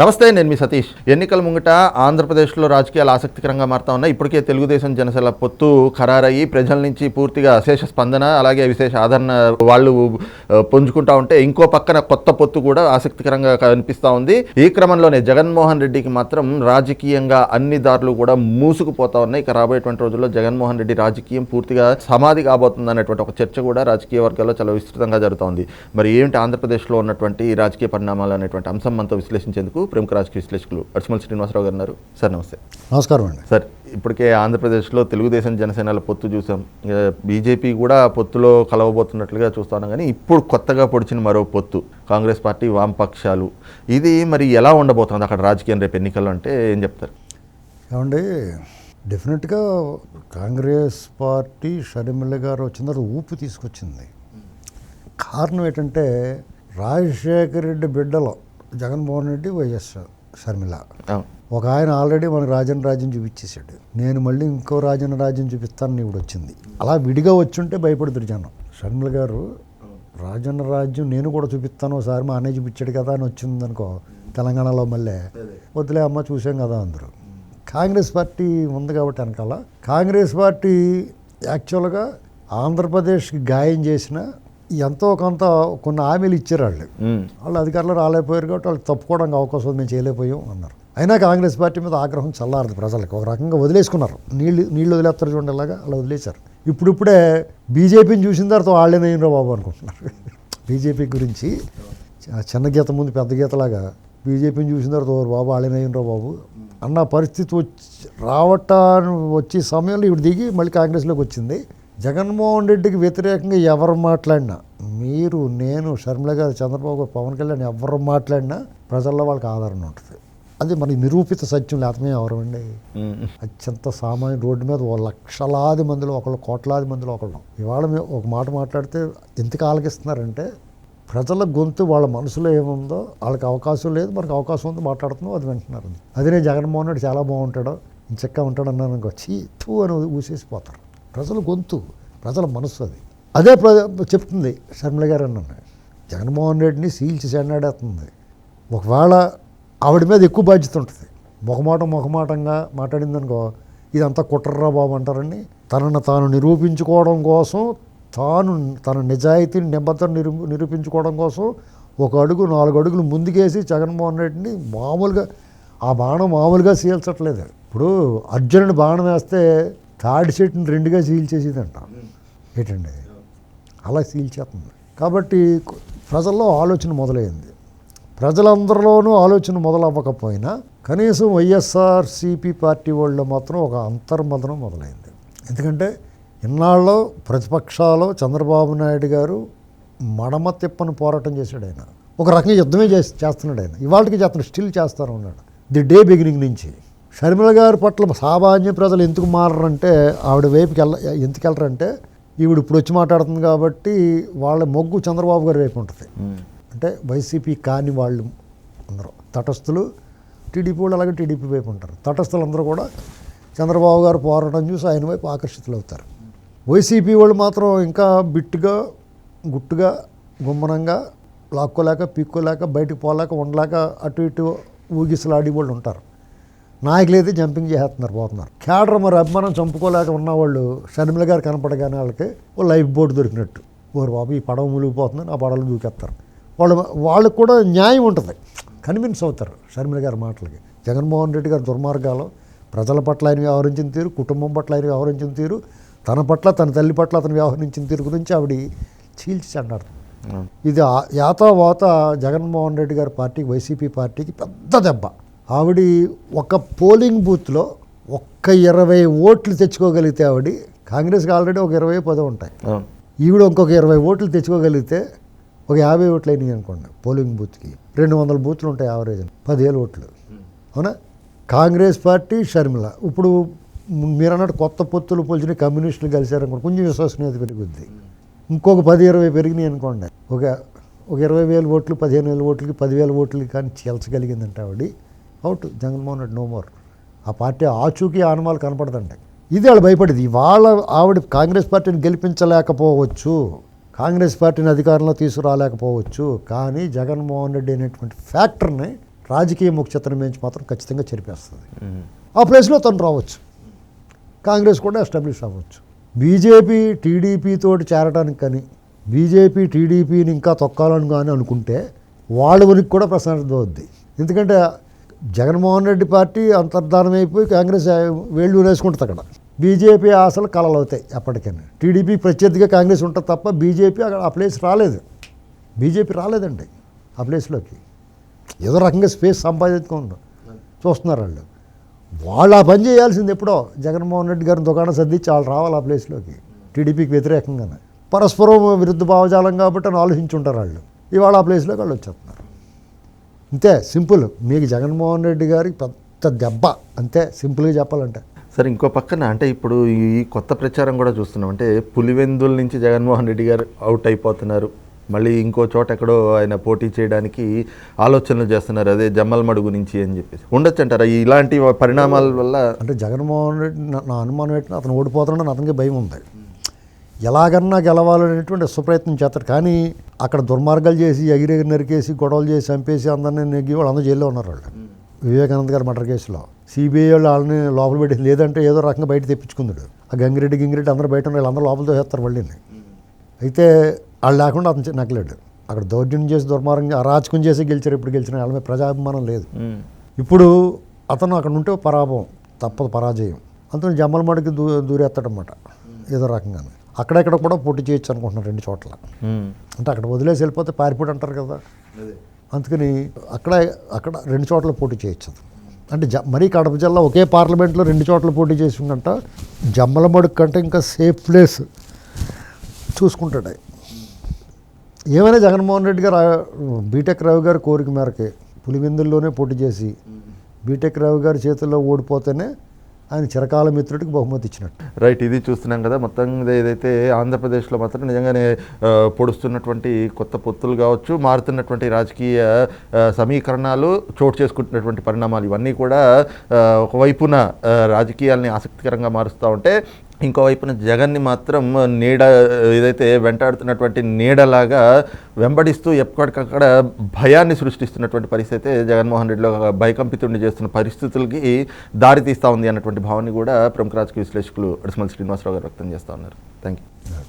నమస్తే నేను మీ సతీష్. ఎన్నికల ముంగట ఆంధ్రప్రదేశ్లో రాజకీయాలు ఆసక్తికరంగా మారుతా ఉన్నాయి. ఇప్పటికే తెలుగుదేశం జనసేన పొత్తు ఖరారయ్యి ప్రజల నుంచి పూర్తిగా విశేష స్పందన అలాగే విశేష ఆదరణ వాళ్ళు పుంజుకుంటా ఉంటే ఇంకో పక్కన కొత్త పొత్తు కూడా ఆసక్తికరంగా కనిపిస్తూ ఉంది. ఈ క్రమంలోనే జగన్మోహన్ రెడ్డికి మాత్రం రాజకీయంగా అన్ని దారులు కూడా మూసుకుపోతా ఉన్నాయి. ఇక రాబోయేటువంటి రోజుల్లో జగన్మోహన్ రెడ్డి రాజకీయం పూర్తిగా సమాధి కాబోతుంది అనేటువంటి ఒక చర్చ కూడా రాజకీయ వర్గాల్లో చాలా విస్తృతంగా జరుగుతోంది మరి ఏంటి ఆంధ్రప్రదేశ్లో ఉన్నటువంటి రాజకీయ పరిణామాలు అనేటువంటి అంశం మనతో విశ్లేషించేందుకు ప్రముఖ రాజకీయ విశ్లేషకులు అడిసిమల్ శ్రీనివాసరావు గారు ఉన్నారు. సార్ నమస్తే. నమస్కారం అండి. సార్ ఇప్పటికే ఆంధ్రప్రదేశ్లో తెలుగుదేశం జనసేనల పొత్తు చూసాం. బీజేపీ కూడా పొత్తులో కలవబోతున్నట్లుగా చూస్తున్నాం కానీ ఇప్పుడు కొత్తగా పొడిచిన మరో పొత్తు కాంగ్రెస్ పార్టీ వామపక్షాలు. ఇది మరి ఎలా ఉండబోతుంది అక్కడ రాజకీయం రేపు ఎన్నికల్లో అంటే ఏం చెప్తారు? ఏమండి డెఫినెట్గా కాంగ్రెస్ పార్టీ షర్మిల గారు వచ్చిన తర్వాత ఊపు తీసుకొచ్చింది. కారణం ఏంటంటే రాజశేఖర రెడ్డి బిడ్డలో జగన్మోహన్ రెడ్డి వైఎస్ షర్మిల. ఒక ఆయన ఆల్రెడీ మనకు రాజన్న రాజ్యం చూపించేశాడు. నేను మళ్ళీ ఇంకో రాజన్న రాజ్యం చూపిస్తాను ఇప్పుడు వచ్చింది. అలా విడిగా వచ్చుంటే భయపడుతురు జనం. షర్మిల గారు రాజన్న రాజ్యం నేను కూడా చూపిస్తాను ఒకసారి మా అన్నయ్య చూపించాడు కదా అని వచ్చింది అనుకో తెలంగాణలో మళ్ళీ. వద్దులే అమ్మ చూసాం కదా అందరూ. కాంగ్రెస్ పార్టీ ఉంది కాబట్టి వెనకాల. కాంగ్రెస్ పార్టీ యాక్చువల్గా ఆంధ్రప్రదేశ్కి గాయం చేసిన ఎంతో కొంత కొన్ని హామీలు ఇచ్చారు వాళ్ళు. వాళ్ళు అధికారులు రాలేకపోయారు కాబట్టి వాళ్ళు తప్పుకోవడానికి అవకాశం ఉంది మేము చేయలేకపోయాం అన్నారు. అయినా కాంగ్రెస్ పార్టీ మీద ఆగ్రహం చల్లారదు ప్రజలకు. ఒక రకంగా వదిలేసుకున్నారు. నీళ్ళు నీళ్ళు వదిలేస్తారు చూడండి అలాగా అలా వదిలేశారు. ఇప్పుడిప్పుడే బీజేపీని చూసిన తర్వాత వాళ్ళేనయ్యారో బాబు అనుకుంటున్నారు. బీజేపీ గురించి చిన్న గీత ముందు పెద్ద గీతలాగా బీజేపీని చూసిన తర్వాత ఓ బాబు వాళ్ళేనయ్యారో బాబు అన్న పరిస్థితి వచ్చి రావటాన్ని వచ్చే సమయంలో ఇప్పుడు దిగి మళ్ళీ కాంగ్రెస్లోకి వచ్చింది. జగన్మోహన్ రెడ్డికి వ్యతిరేకంగా ఎవరు మాట్లాడినా మీరు నేను షర్మిల గారు చంద్రబాబు పవన్ కళ్యాణ్ ఎవరు మాట్లాడినా ప్రజల్లో వాళ్ళకి ఆదరణ ఉంటుంది. అది మనకి నిరూపిత సత్యం లేకపోతే ఎవరండి ఉమ్. అత్యంత సామాన్య రోడ్డు మీద ఓ లక్షలాది మందిలో ఒకళ్ళు కోట్లాది మందిలో ఒకళ్ళు ఇవాళ ఒక మాట మాట్లాడితే ఎందుకు ఆలకిస్తున్నారంటే ప్రజల గొంతు వాళ్ళ మనసులో ఏముందో వాళ్ళకి అవకాశం లేదు మనకు అవకాశం ఉంది మాట్లాడుతున్నాం అది వింటున్నారు. అదే జగన్మోహన్ రెడ్డి చాలా బాగుంటాడో చక్కగా ఉంటాడు అన్నాను వచ్చి తూ అని ఊసేసిపోతారు ప్రజల గొంతు ప్రజల మనసు అది. అదే ప్ర చెప్తుంది షర్మిల గారు అన్నాను జగన్మోహన్ రెడ్డిని సీల్చి చెన్నాడేస్తుంది ఒకవేళ ఆవిడ మీద ఎక్కువ బాధ్యత ఉంటుంది. ముఖమాటం ముఖమాటంగా మాట్లాడిందనుకో ఇదంతా కుట్రరా బాబు అంటారని తనను తాను నిరూపించుకోవడం కోసం తాను తన నిజాయితీని నిబద్ధత నిరూ నిరూపించుకోవడం కోసం ఒక అడుగు నాలుగు అడుగులు ముందుకేసి జగన్మోహన్ రెడ్డిని మామూలుగా ఆ బాణం మామూలుగా సీల్చట్లేదు. ఇప్పుడు అర్జునుడి బాణం వేస్తే తాడి చెట్టుని రెండుగా సీల్ చేసేదంట. ఏంటండి? అలా సీల్చేస్తుంది కాబట్టి ప్రజల్లో ఆలోచన మొదలైంది. ప్రజలందరిలోనూ ఆలోచన మొదలవ్వకపోయినా కనీసం వైఎస్ఆర్సీపీ పార్టీ వాళ్ళు మాత్రం ఒక అంతర్మదనం మొదలైంది. ఎందుకంటే ఇన్నాళ్ళు ప్రతిపక్షాలు చంద్రబాబు నాయుడు గారు మడమ తిప్పని పోరాటం చేశాడు ఆయన. ఒక రకంగా యుద్ధమే చేసి చేస్తున్నాడు ఆయన. ఇవాళకి చేస్తున్నాడు స్టిల్ చేస్తారు ఉన్నాడు ది డే బిగినింగ్ నుంచి షర్మిల గారి పట్ల సామాన్య ప్రజలు ఎందుకు మారరంటే ఆవిడ వైపుకి వెళ్ళ ఎందుకు వెళ్ళరంటే ఈవిడ ఇప్పుడు వచ్చి మాట్లాడుతుంది కాబట్టి వాళ్ళ మొగ్గు చంద్రబాబు గారి వైపు ఉంటుంది. అంటే వైసీపీ కాని వాళ్ళు అందరూ తటస్థులు టీడీపీ వాళ్ళు అలాగే టీడీపీ వైపు ఉంటారు. తటస్థులు అందరూ కూడా చంద్రబాబు గారు పోరాటం చూసి ఆయన వైపు ఆకర్షితులు అవుతారు వైసీపీ వాళ్ళు మాత్రం ఇంకా బిట్టుగా గుట్టుగా గుమ్మనంగా లాక్కోలేక పీక్కోలేక బయటకు పోలేక ఉండలేక అటు ఇటు ఊగిసలాడి వాళ్ళు ఉంటారు. నాయకులు అయితే జంపింగ్ చేసేస్తున్నారు పోతున్నారు. క్యాడర్ మరి అభిమానం చంపుకోలేక ఉన్నవాళ్ళు షర్మిల గారు కనపడగానే వాళ్ళకి ఓ లైఫ్ బోట్ దొరికినట్టు. ఓరు బాబు ఈ పడవ మునిగిపోతుందని ఆ పడవలు దూకేస్తారు. వాళ్ళు వాళ్ళకు కూడా న్యాయం ఉంటుంది. కన్విన్స్ అవుతారు షర్మిల గారి మాటలకి. జగన్మోహన్ రెడ్డి గారి దుర్మార్గాలు. ప్రజల పట్ల ఆయన వ్యవహరించిన తీరు కుటుంబం పట్ల ఆయన వ్యవహరించిన తీరు తన పట్ల తన తల్లి పట్ల అతను వ్యవహరించిన తీరు గురించి ఆవిడ చీల్చి అవును. ఇది యాతావాత జగన్మోహన్ రెడ్డి గారి పార్టీకి వైసీపీ పార్టీకి పెద్ద దెబ్బ. ఆవిడ ఒక పోలింగ్ బూత్లో ఒక్క ఇరవై ఓట్లు తెచ్చుకోగలిగితే ఆవిడ కాంగ్రెస్కి ఆల్రెడీ ఒక ఇరవై పదో ఉంటాయి. ఈవిడ ఇంకొక ఇరవై ఓట్లు తెచ్చుకోగలిగితే ఒక యాభై ఓట్లు అయినాయి అనుకోండి పోలింగ్ బూత్కి. రెండు వందల బూత్లు ఉంటాయి యావరేజ్. పదివేలు ఓట్లు. అవునా? Congress party Sharmila. ఇప్పుడు మీరు అన్నట్టు కొత్త పొత్తులు పోల్చిన కమ్యూనిస్టులు కలిశారనుకోండి కొంచెం విశ్వసనీయత పెరుగుద్ది. ఇంకొక పది ఇరవై పెరిగినాయి అనుకోండి ఒక ఒక ఇరవై వేల ఓట్లు పదిహేను వేల ఓట్లకి పదివేల ఓట్లకి కానీ చీల్చగలిగిందంటే ఆవిడ. Out Jaganmohan Reddy no more. ఆ పార్టీ ఆచూకీ ఆనమాలు కనపడదండి. ఇది వాళ్ళు భయపడేది. ఇవాళ ఆవిడ కాంగ్రెస్ పార్టీని గెలిపించలేకపోవచ్చు. కాంగ్రెస్ పార్టీని అధికారంలో తీసుకురాలేకపోవచ్చు. కానీ జగన్మోహన్ రెడ్డి అనేటువంటి ఫ్యాక్టర్ని రాజకీయ ముఖ్యతను మించి మాత్రం ఖచ్చితంగా చెరిపేస్తుంది. ఆ ప్లేస్లో తను రావచ్చు. కాంగ్రెస్ కూడా ఎస్టాబ్లిష్ అవ్వచ్చు. బీజేపీ టీడీపీ తోటి చేరడానికి కానీ బీజేపీ టీడీపీని ఇంకా తొక్కాలని కానీ అనుకుంటే వాళ్ళ ఉనికి కూడా ప్రశాంతత అవుద్ది. ఎందుకంటే జగన్మోహన్ రెడ్డి పార్టీ అంతర్ధానం అయిపోయి కాంగ్రెస్ వేళ్ళు వేసుకుంటుంది అక్కడ. బీజేపీ ఆశలు కలలు అవుతాయి ఎప్పటికైనా టీడీపీ ప్రత్యర్థిగా కాంగ్రెస్ ఉంటుంది తప్ప బీజేపీ అక్కడ ఆ ప్లేస్ రాలేదు. బీజేపీ రాలేదండి ఆ ప్లేస్లోకి. ఏదో రకంగా స్పేస్ సంపాదించుకుంటాం చూస్తున్నారు వాళ్ళు. వాళ్ళు ఆ పని చేయాల్సింది ఎప్పుడో జగన్మోహన్ రెడ్డి గారిని దుకాణం సర్దించి వాళ్ళు రావాలి ఆ ప్లేస్లోకి. టీడీపీకి వ్యతిరేకంగానే. పరస్పరం విరుద్ధ భావజాలం కాబట్టి అని ఆలోచించుంటారు వాళ్ళు. ఇవాళ ఆ ప్లేస్లోకి వాళ్ళు వచ్చేస్తున్నారు. అంతే సింపుల్. మీకు జగన్మోహన్ రెడ్డి గారికి పెద్ద దెబ్బ. అంతే సింపుల్గా చెప్పాలంటే. సరే ఇంకో పక్కన అంటే ఇప్పుడు ఈ కొత్త ప్రచారం కూడా చూస్తున్నాం. అంటే పులివెందుల నుంచి జగన్మోహన్ రెడ్డి గారు అవుట్ అయిపోతున్నారు. మళ్ళీ ఇంకో చోట ఎక్కడో ఆయన పోటీ చేయడానికి ఆలోచనలు చేస్తున్నారు. అదే జమ్మల్ మడుగు నుంచి అని చెప్పేసి. ఉండొచ్చు అంటారా? ఇలాంటి పరిణామాల వల్ల అంటే జగన్మోహన్ రెడ్డి నా- అనుమానం ఏంటంటే అతను ఓడిపోతున్నాడని అతనికి భయం ఉంది. ఎలాగన్నా గెలవాలనేటువంటి సుప్రయత్నం చేస్తాడు కానీ అక్కడ దుర్మార్గాలు చేసి ఎగిరెగిరి నరికేసి గొడవలు చేసి చంపేసి అందరినీ నెగ్గి వాళ్ళందరూ జైల్లో ఉన్నారు వాళ్ళు. వివేకానంద గారి మర్డర్ కేసులో. సిబిఐ వాళ్ళు వాళ్ళని లోపల పెట్టి లేదంటే ఏదో రకంగా బయట తెప్పించుకుందాడు. ఆ గంగిరెడ్డి గింగిరెడ్డి అందరూ బయట ఉన్నారు, వీళ్ళందరూ లోపల చేస్తారు వాళ్ళని. అయితే వాళ్ళు లేకుండా అతను నక్కలేడు అక్కడ దౌర్జన్యం చేసి దుర్మార్గంగా అరాచకం చేసి గెలిచారు ఇప్పుడు గెలిచిన వాళ్ళ మీద ప్రజాభిమానం లేదు. ఇప్పుడు అతను అక్కడ ఉంటే పరాభవం తప్పదు పరాజయం. అంతను జమ్మలమడికి దూ దూరేస్తాడనమాట ఏదో రకంగా అక్కడెక్కడ కూడా పోటీ చేయొచ్చు అనుకుంటున్నారు రెండు చోట్ల. అంటే అక్కడ వదిలేసి వెళ్ళిపోతే పారిపోయి అంటారు కదా. అందుకని అక్కడ అక్కడ రెండు చోట్ల పోటీ చేయొచ్చు. అంటే జ మరీ కడప జిల్లా ఒకే పార్లమెంట్లో రెండు చోట్ల పోటీ చేసిందంట. జమ్మలమడుగు కంటే ఇంకా సేఫ్ ప్లేస్ చూసుకుంటాడు. ఏమైనా జగన్మోహన్ రెడ్డి గారు బీటెక్ రావు గారి కోరిక మేరకి పులివెందుల్లోనే పోటీ చేసి బీటెక్ రావు గారి చేతుల్లో ఓడిపోతేనే ఆయన చిరకాల మిత్రుడికి బహుమతి ఇచ్చినట్టు. రైట్ ఇది చూస్తున్నాం కదా మొత్తం ఏదైతే ఆంధ్రప్రదేశ్లో మాత్రం నిజంగానే పొడుస్తున్నటువంటి కొత్త పొత్తులు కావచ్చు మారుతున్నటువంటి రాజకీయ సమీకరణాలు చోటు చేసుకుంటున్నటువంటి పరిణామాలు ఇవన్నీ కూడా ఒకవైపున రాజకీయాల్ని ఆసక్తికరంగా మారుస్తూ ఉంటే ఇంకోవైపున జగన్ని మాత్రం నీడ ఏదైతే వెంటాడుతున్నటువంటి నీడలాగా వెంబడిస్తూ ఎప్పటికక్కడ భయాన్ని సృష్టిస్తున్నటువంటి పరిస్థితి అయితే జగన్మోహన్ రెడ్డిలో భయకంపితుడిని చేస్తున్న పరిస్థితులకి దారితీస్తూ ఉంది అన్నటువంటి భావాన్ని కూడా ప్రముఖ రాజకీయ విశ్లేషకులు అడిసిమల్ శ్రీనివాసరావు గారు వ్యక్తం చేస్తూ ఉన్నారు. Thank you